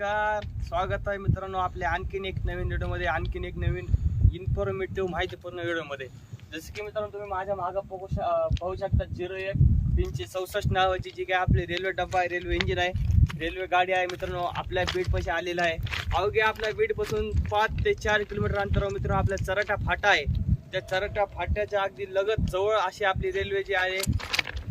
नमस्कार स्वागत आहे मित्रांनो आपल्या आणखीन एक नवीन व्हिडिओमध्ये आणखीन एक नवीन इन्फॉर्मेटिव्ह माहितीपूर्ण व्हिडिओमध्ये. जसं की मित्रांनो तुम्ही माझ्या मागं पाहू श- पाहू शकता झिरो एक तीनशे चौसष्ट नावाची जी काय आपली रेल्वे डब्बा आहे रेल्वे इंजिन आहे रेल्वे गाडी आहे मित्रांनो आपल्या बीडपाशी आलेला आहे. अवघ्या आपल्या बीडपासून पाच ते चार किलोमीटर अंतरावर मित्रांनो आपल्या चरटा फाटा आहे. त्या चरटा फाट्याच्या अगदी लगत जवळ अशी आपली रेल्वे जी आहे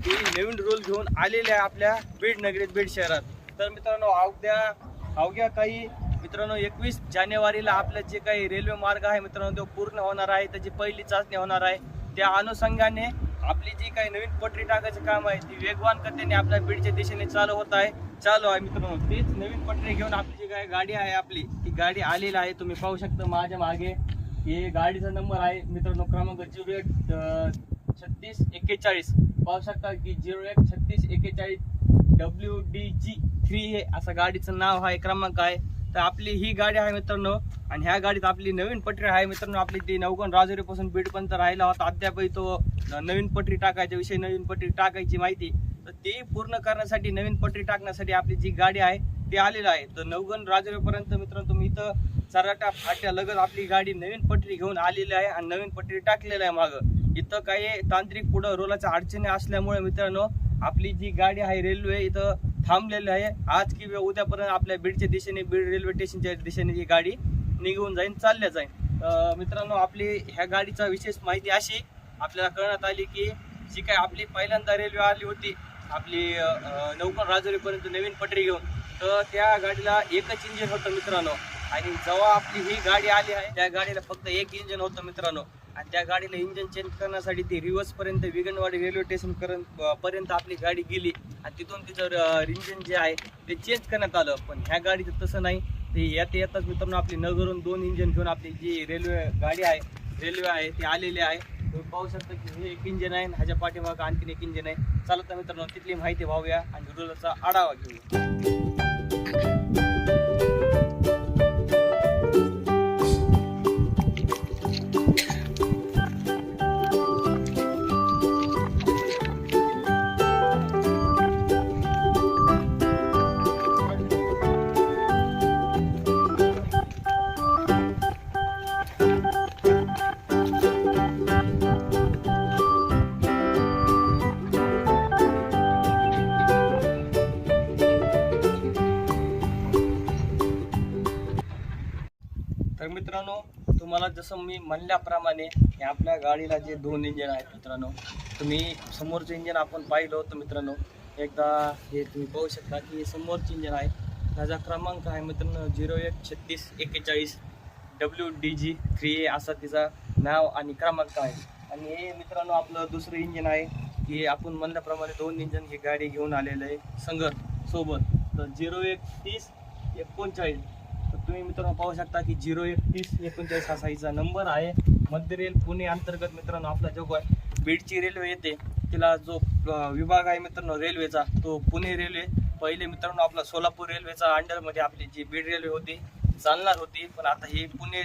ती नवीन रोल घेऊन आलेली आहे आपल्या बीड नगरीत बीड शहरात. तर मित्रांनो अवघ्या अवघ्या काही मित्रांनो एकवीस जानेवारीला आपलं जे काही रेल्वे मार्ग आहे मित्रांनो तो पूर्ण होणार आहे. त्याची पहिली चाचणी होणार आहे. त्या अनुषंगाने आपली जी काही नवीन पटरी टाकायचं काम आहे ती वेगवान गतीने आपल्या बीडच्या दिशेने चालू होत आहे. चालू आहे मित्रांनो. तीच नवीन पटरी घेऊन आपली जी काही गाडी आहे आपली ती गाडी आलेली आहे. तुम्ही पाहू शकता माझ्या मागे. हे गाडीचा नंबर आहे मित्रांनो क्रमांक झिरो एक छत्तीस एक्केचाळीस. पाहू शकता की झिरो एक छत्तीस एक्केचाळीस डब्ल्यू डी जी थ्री हे असं गाडीचं नाव आहे क्रमांक आहे. तर आपली ही गाडी आहे मित्रांनो आणि ह्या गाडीत आपली नवीन पटरी आहे मित्रांनो आपली ती नवगण राजुरीपासून बीडपर्यंत राहिला होता. अद्यापही तो नवीन पटरी टाकायच्या विषयी नवीन पटरी टाकायची माहिती. तर ती पूर्ण करण्यासाठी नवीन पटरी टाकण्यासाठी आपली जी गाडी आहे ती आलेली आहे. तर नवगण राजुरीपर्यंत मित्रांनो तुम्ही इथं चराटा फाट्या लगत आपली गाडी नवीन पटरी घेऊन आलेली आहे आणि नवीन पटरी टाकलेली आहे मागं. इथं काही तांत्रिक पुढं रोलाच्या अडचणी असल्यामुळे मित्रांनो आपली जी गाडी आहे रेल्वे इथं थांबलेलं आहे. आज किंवा उद्यापर्यंत आपल्या बीडच्या दिशेने बीड रेल्वे स्टेशनच्या दिशेने ही गाडी निघून जाईन चालल्या जाईल. मित्रांनो आपली ह्या गाडीचा विशेष माहिती अशी आपल्याला कळण्यात आली की जी काय आपली पहिल्यांदा रेल्वे आली होती आपली नौकर राजुरीपर्यंत नवीन पटरी घेऊन तर त्या गाडीला एकच इंजिन होतं मित्रांनो. आणि जेव्हा आपली ही गाडी आली आहे त्या गाडीला फक्त एक इंजिन होतं मित्रांनो. आणि त्या गाडीला इंजिन चेंज करण्यासाठी ती रिव्हर्स पर्यंत विगनवाडी रेल्वे स्टेशन पर्यंत पर्यंत आपली गाडी गेली. आणि तिथून तिचं इंजिन जे आहे ते चेंज करण्यात आलं. पण ह्या गाडीचं तसं नाही. ते येता येताच मित्रांनो आपली नगरून दोन इंजिन घेऊन आपली जी रेल्वे गाडी आहे रेल्वे आहे ती आलेली आहे. तुम्ही पाहू शकता की हे एक इंजिन आहे. आणि ह्याच्या पाठीमागं आणखीन एक इंजिन आहे. चालत तर मित्रांनो तिथली माहिती पाहूया आणि रुलचा आढावा घेऊया. तर मित्रांनो तुम्हाला जसं मी म्हणल्याप्रमाणे हे आपल्या गाडीला जे दोन इंजिन आहेत मित्रांनो तुम्ही समोरचं इंजिन आपण पाहिलं होतं मित्रांनो एकदा हे तुम्ही पाहू शकता की हे समोरचं इंजिन आहे. त्याचा क्रमांक आहे मित्रांनो झिरो एक छत्तीस एक्केचाळीस W D G three A असा तिचा नाव आणि क्रमांक आहे. आणि हे मित्रांनो आपलं दुसरं इंजिन आहे की आपण म्हणल्याप्रमाणे दोन इंजिन ही गाडी घेऊन आलेलं आहे संघ सोबत. तर झिरो एक तीस एकोणचाळीस तुम्ही मित्रांनो पाहू शकता की झिरो एक तीस एकोणचाळीस हा नंबर आहे. मध्य रेल पुणे अंतर्गत मित्रांनो आपला जो आहे बीडची रेल्वे येते तिला जो विभाग आहे मित्रांनो रेल्वेचा तो पुणे रेल्वे पहिले मित्रांनो आपला सोलापूर रेल्वेचा अंडरमध्ये आपली जी बीड रेल्वे होती चालणार होती. पण आता ही पुणे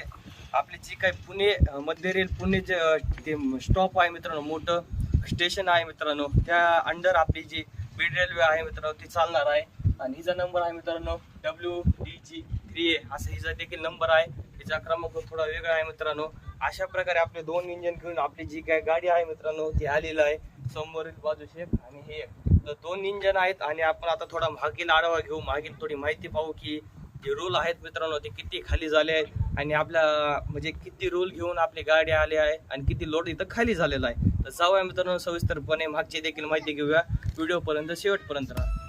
आपली जी काही पुणे मध्य रेल पुणे जे ते स्टॉप आहे मित्रांनो मोठं स्टेशन आहे मित्रांनो. त्या अंडर आपली जी बीड रेल्वे आहे मित्रांनो ती चालणार आहे. आणि हिचा नंबर आहे मित्रांनो W D G three A असा हिचा देखील नंबर आहे. हिचा क्रमांक थोडा वेगळा आहे मित्रांनो. अशा प्रकारे आपले दोन इंजिन घेऊन आपली जी काय गाडी आहे मित्रांनो ती आलेली आहे. समोरील बाजू एक आणि हे तर दोन इंजन आहेत आणि आपण आता थोडा मागील आढावा घेऊ. मागील थोडी माहिती पाहू की जे रोल आहेत मित्रांनो ते किती खाली झाले आहेत आणि आपल्या म्हणजे किती रोल घेऊन आपली गाडी आली आहे आणि किती लोड इथं खाली झालेला आहे. तर जाऊया मित्रांनो सविस्तरपणे मागची देखील माहिती घेऊया. व्हिडिओपर्यंत शेवटपर्यंत राहा.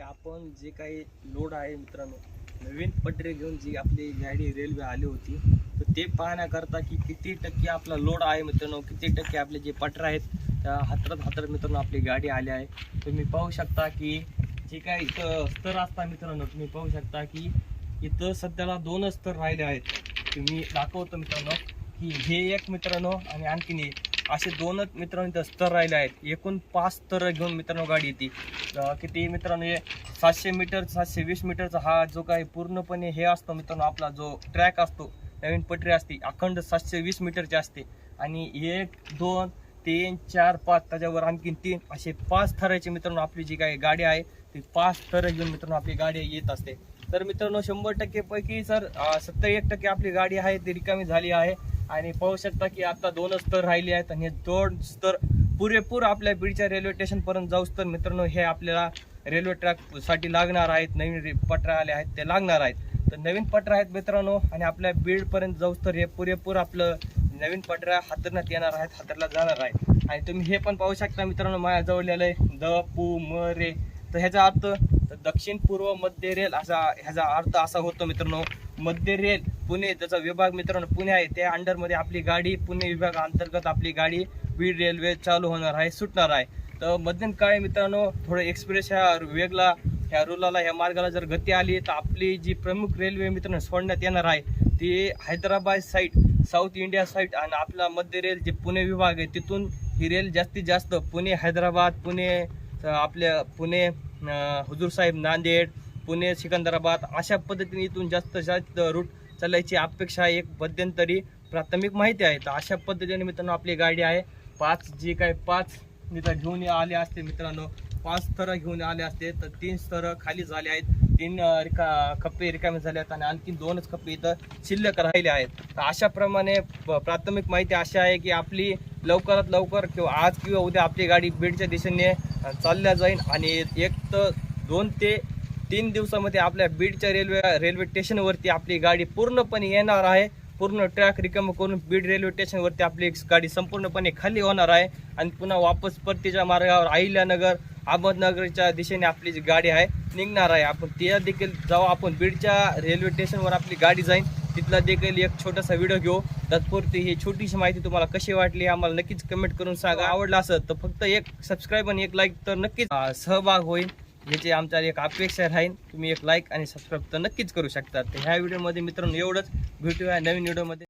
आपण जे काही लोड आहे मित्रांनो नवीन पटरी घेऊन जी आपली गाडी रेल्वे आली होती तर ते पाहण्याकरता की किती टक्के आपला लोड आहे मित्रांनो किती टक्के आपले जे पटरे आहेत त्या हातरात हातरत मित्रांनो आपली गाडी आली आहे. तुम्ही पाहू शकता की जे काय इथं स्तर असता मित्रांनो तुम्ही पाहू शकता की इथं सध्याला दोनच स्तर राहिले आहेत. तुम्ही दाखवतो मित्रांनो की हे एक मित्रांनो आणि आणखीन एक असे दोनच मित्रांनो इथं स्तर राहिले आहेत. एकूण पाच स्तर घेऊन मित्रांनो गाडी येते. किती मित्रांनो हे सातशे मीटर सातशे वीस मीटरचा हा जो काही पूर्णपणे हे असतो मित्रांनो आपला जो ट्रॅक असतो नवीन पटरी असते अखंड सातशे वीस मीटरची असते. आणि एक दोन तीन चार पाच त्याच्यावर आणखीन तीन असे पाच थराचे मित्रांनो आपली जी काही गाडी आहे ती पाच थर घेऊन मित्रांनो आपली गाडी येत असते. तर मित्रांनो शंभर टक्के पैकी सर सत्तर एक टक्के आपली गाडी आहे ती रिकामी झाली आहे. आणि पाहू शकता की आता दोन स्तर राहिले आहेत आणि हे दोन स्तर पुरेपूर आपल्या बीडच्या रेल्वे स्टेशन पर्यंत जाऊस तर मित्रांनो हे आपल्याला रेल्वे ट्रॅकसाठी लागणार आहेत. नवीन रे- आले आहेत ते लागणार आहेत. तर नवीन पटरा आहेत मित्रांनो आणि आपल्या बीड पर्यंत जाऊस तर हे पुरेपूर आपलं नवीन पटऱ्या हातरण्यात येणार आहेत हातरला जाणार आहेत आणि तुम्ही हे पण पाहू शकता मित्रांनो माझ्या जवळलेलं आहे द पू म रे. तर ह्याचा अर्थ तर दक्षिण पूर्व मध्य रेल असा ह्याचा अर्थ असा होतो मित्रांनो मध्य रेल पुणे त्याचा विभाग मित्रांनो पुणे आहे. त्या अंडरमध्ये आपली गाडी पुणे विभाग अंतर्गत आपली गाडी बीड रेल्वे चालू होणार आहे सुटणार आहे. तर मध्यंतकाळी मित्रांनो थोडं एक्सप्रेस ह्या वेगला ह्या रुलाला ह्या मार्गाला जर गती आली तर आपली जी प्रमुख रेल्वे मित्रांनो सोडण्यात येणार आहे. ती Hyderabad side south India side आणि आपला मध्य रेल जे पुणे विभाग आहे तिथून ही रेल जास्तीत जास्त पुणे हैदराबाद पुणे आपल्या पुणे अं, हुजूर साहेब नांदेड पुणे सिकंदराबाद अशा पद्धतीने इथून जास्त जास्त रूट चालायची अपेक्षा एक मध्यंतरी प्राथमिक माहिती आहे. तर अशा पद्धतीने मित्रांनो आपली गाडी आहे. पाच जी काय पाच मित्र घेऊन आले असते मित्रांनो. पाच स्तर घेऊन आले असते. तर तीन स्तर खाली झाले आहेत. तीन रिका खप्पे रिकामे झाले आहेत आणि आणखी दोनच खप्पे इथं शिल्लक राहिले आहेत. तर अशाप्रमाणे प- प्राथमिक माहिती अशी आहे की आपली लवकरात लवकर किंवा आज किंवा उद्या आपली गाडी बीडच्या दिशेने चालल्या जाईल आणि एक तर दोन ते तीन दिवसामध्ये आपल्या बीडच्या रेल्वे रेल्वे स्टेशनवरती आपली गाडी पूर्णपणे येणार आहे. पूर्ण ट्रॅक रिकम करून बीड रेल्वे स्टेशनवरती आपली गाडी संपूर्णपणे खाली होणार आहे. आणि पुन्हा वापस परतीच्या मार्गावर अहिल्यानगर अहमदनगरच्या दिशेने आपली जी गाडी आहे निघणार आहे. आपण त्या देखील जाऊ. आपण बीडच्या रेल्वे स्टेशनवर आपली गाडी जाईल तिथला देखील एक छोटासा व्हिडिओ घेऊ. तत्पुरती ही छोटीशी माहिती तुम्हाला कशी वाटली आम्हाला नक्कीच कमेंट करून सांगा. आवडला असं तर फक्त एक सबस्क्राईब आणि एक लाईक तर नक्कीच सहभाग होईल. याची आमच्या एक अपेक्षा राहील तुम्ही एक लाईक आणि सबस्क्राईब तर नक्कीच करू शकता. तर ह्या व्हिडिओमध्ये मित्रांनो एवढंच. भेटूया नवीन व्हिडिओमध्ये